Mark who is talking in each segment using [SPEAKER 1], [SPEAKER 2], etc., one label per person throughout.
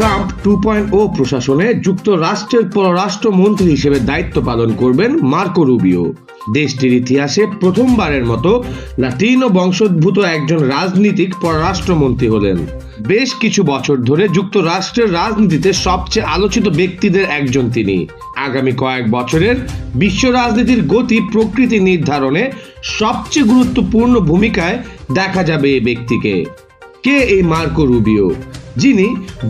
[SPEAKER 1] Trump two ও প্রশাসনে যুক্তরাষ্ট্রের পররাষ্ট্রমন্ত্রী হিসেবে দায়িত্ব পালন করবেন মার্কো রুবিও। দেশটির ইতিহাসে প্রথমবারের মতো লাতিনো বংশোদ্ভূত একজন রাজনীতিক পররাষ্ট্রমন্ত্রী হলেন। বেশ কিছু বছর ধরে যুক্তরাষ্ট্রের রাজনীতিতে সবচেয়ে আলোচিত ব্যক্তিদের একজন তিনি। আগামী কয়েক বছরের বিশ্ব রাজনীতির গতি প্রকৃতি নির্ধারণে সবচেয়ে গুরুত্বপূর্ণ ভূমিকায় দেখা যাবে এই ব্যক্তিকে। কে এই মার্কো রুবিও? যিনি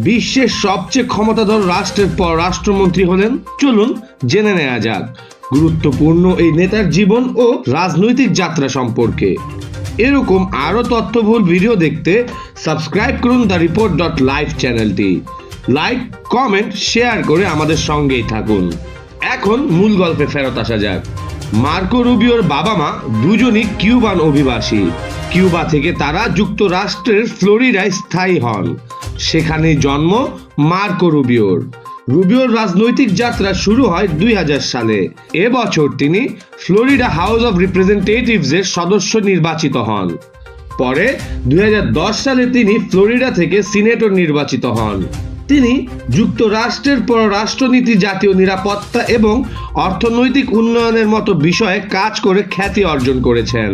[SPEAKER 1] বিশ্বের সবচেয়ে ক্ষমতাধর রাষ্ট্রের পর রাষ্ট্রমন্ত্রী হলেন। চলুন জেনে নেওয়া যাক গুরুত্বপূর্ণ এই নেতার জীবন ও রাজনৈতিক যাত্রা সম্পর্কে। এরকম আরও তথ্যবহুল ভিডিও দেখতে সাবস্ক্রাইব করুন দ্য রিপোর্ট ডট লাইভ চ্যানেলটি। লাইক, কমেন্ট, শেয়ার করে আমাদের সঙ্গেই থাকুন। এখন মূল গল্পে ফেরত আসা যাক। মার্কো রুবিওর বাবা মা দুজনই কিউবান অভিবাসী। কিউবা থেকে তারা যুক্তরাষ্ট্রের ফ্লোরিডায় স্থায়ী হন। সেখানেই জন্ম মার্কো রুবিওর। রুবিওর রাজনৈতিক যাত্রা শুরু হয় দুই হাজার সালে। এ বছর তিনি ফ্লোরিডা হাউস অব রিপ্রেজেন্টেটিভসের সদস্য নির্বাচিত হন। পরে দুই হাজার দশ সালে তিনি ফ্লোরিডা থেকে সিনেটর নির্বাচিত হন। তিনি যুক্তরাষ্ট্রের পররাষ্ট্রনীতি, জাতীয় নিরাপত্তা এবং অর্থনৈতিক উন্নয়নের মতো বিষয়ে কাজ করে খ্যাতি অর্জন করেছেন।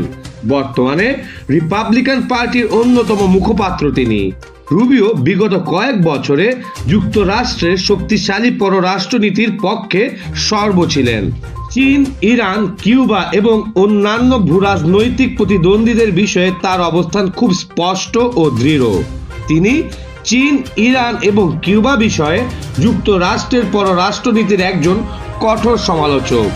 [SPEAKER 1] বর্তমানে রিপাবলিকান পার্টির অন্যতম মুখপাত্র তিনি। রুবিও বিগত কয়েক বছরে যুক্তরাষ্ট্রের শক্তিশালী পররাষ্ট্রনীতির পক্ষে সর্ব ছিলেন। চীন, ইরান, কিউবা এবং অন্যান্য ভূরাজনৈতিক প্রতিদ্বন্দ্বীদের বিষয়ে তার অবস্থান খুব স্পষ্ট ও দৃঢ়। তিনি চীন, ইরান এবং কিউবা বিষয়ে যুক্তরাষ্ট্রের পররাষ্ট্রনীতির একজন কঠোর সমালোচক।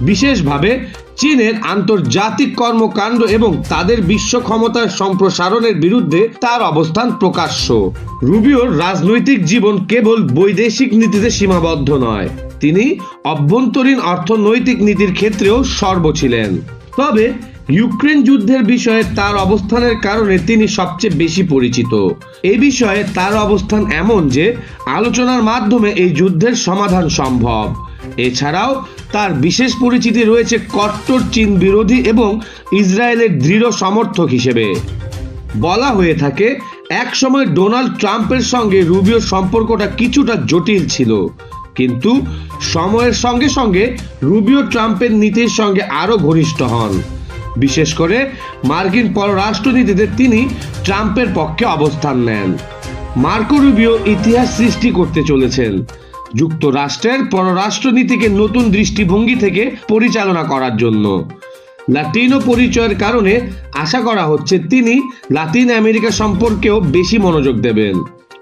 [SPEAKER 1] বিশেষভাবে চীনের আন্তর্জাতিক কর্মকাণ্ড এবং তাদের বিশ্ব ক্ষমতার সম্প্রসারণের বিরুদ্ধে তার অবস্থান প্রকাশ্য। রুবিওর রাজনৈতিক জীবন কেবল বৈদেশিক নীতিতে সীমাবদ্ধ নয়, তিনি অভ্যন্তরীণ অর্থনৈতিক নীতির ক্ষেত্রেও সর্ব ছিলেন। তবে ইউক্রেন যুদ্ধের বিষয়ে তার অবস্থানের কারণে তিনি সবচেয়ে বেশি পরিচিত। এ বিষয়ে তার অবস্থান এমন যে, আলোচনার মাধ্যমে এই যুদ্ধের সমাধান সম্ভব। এছাড়াও তার বিশেষ পরিচিতি রয়েছে কট্টর চীন বিরোধী এবং ইসরায়েলের দৃঢ় সমর্থক হিসেবে। বলা হয়ে থাকে এক সময় ডোনাল্ড ট্রাম্পের সঙ্গে রুবিওর সম্পর্কটা কিছুটা জটিল ছিল। কিন্তু সময়ের সঙ্গে সঙ্গে রুবিও ট্রাম্পের নীতির সঙ্গে আরও ঘনিষ্ঠ হন। বিশেষ করে মার্কিন পররাষ্ট্রনীতিতে তিনি ট্রাম্পের পক্ষে অবস্থান নেন। মার্কো রুবিও ইতিহাস সৃষ্টি করতে চলেছেন। যুক্তরাষ্ট্রের পররাষ্ট্রনীতিকে নতুন দৃষ্টিভঙ্গি থেকে পরিচালনা করার জন্য। লাতিনো পরিচয়ের কারণে আশা করা হচ্ছে তিনি লাতিন আমেরিকা সম্পর্কেও বেশি মনোযোগ দেবেন।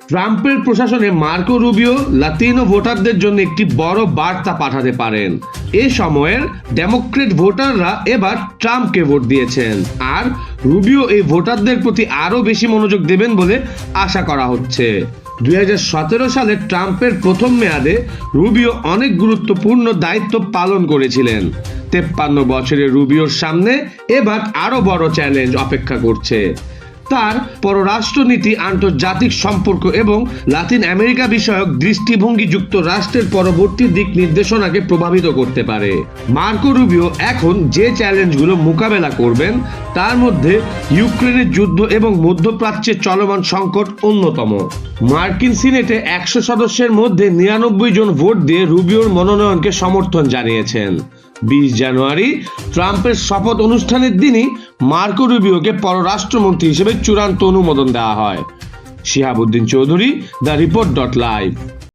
[SPEAKER 1] ট্রাম্পের প্রশাসনে মার্কো রুবিও লাতিনো ভোটারদের জন্য একটি বড় বার্তা পাঠাতে পারেন। এ সময়ের ডেমোক্রেট ভোটাররা এবার ট্রাম্পকে ভোট দিয়েছেন। আর রুবিও এই ভোটারদের প্রতি আরও বেশি মনোযোগ দেবেন বলে আশা করা হচ্ছে। দুই হাজার সতেরো সালে ট্রাম্পের প্রথম মেয়াদে রুবিও অনেক গুরুত্বপূর্ণ দায়িত্ব পালন করেছিলেন। তেপ্পান্ন বছরের রুবিওর সামনে এবার আরও বড় চ্যালেঞ্জ অপেক্ষা করছে। তার পররাষ্ট্রনীতি, আন্তর্জাতিক সম্পর্ক এবং লাতিন আমেরিকা বিষয়ক দৃষ্টিভঙ্গি যুক্তরাষ্ট্রের পরবর্তী দিক নির্দেশনাকে প্রভাবিত করতে পারে। মার্কো রুবিও এখন যে চ্যালেঞ্জগুলো মোকাবেলা করবেন, তার মধ্যে ইউক্রেনের যুদ্ধ এবং মধ্যপ্রাচ্যের চলমান সংকট অন্যতম। মার্কিন সিনেটে একশো সদস্যের মধ্যে নিরানব্বই জন ভোট দিয়ে রুবিওর মনোনয়নকে সমর্থন জানিয়েছেন। বিশ জানুয়ারি, ট্রাম্পের শপথ অনুষ্ঠানের দিনই মার্কো রুবিওকে পররাষ্ট্রমন্ত্রী হিসেবে চূড়ান্ত অনুমোদন দেওয়া হয়। Shihabuddin Chowdhury, the report dot live.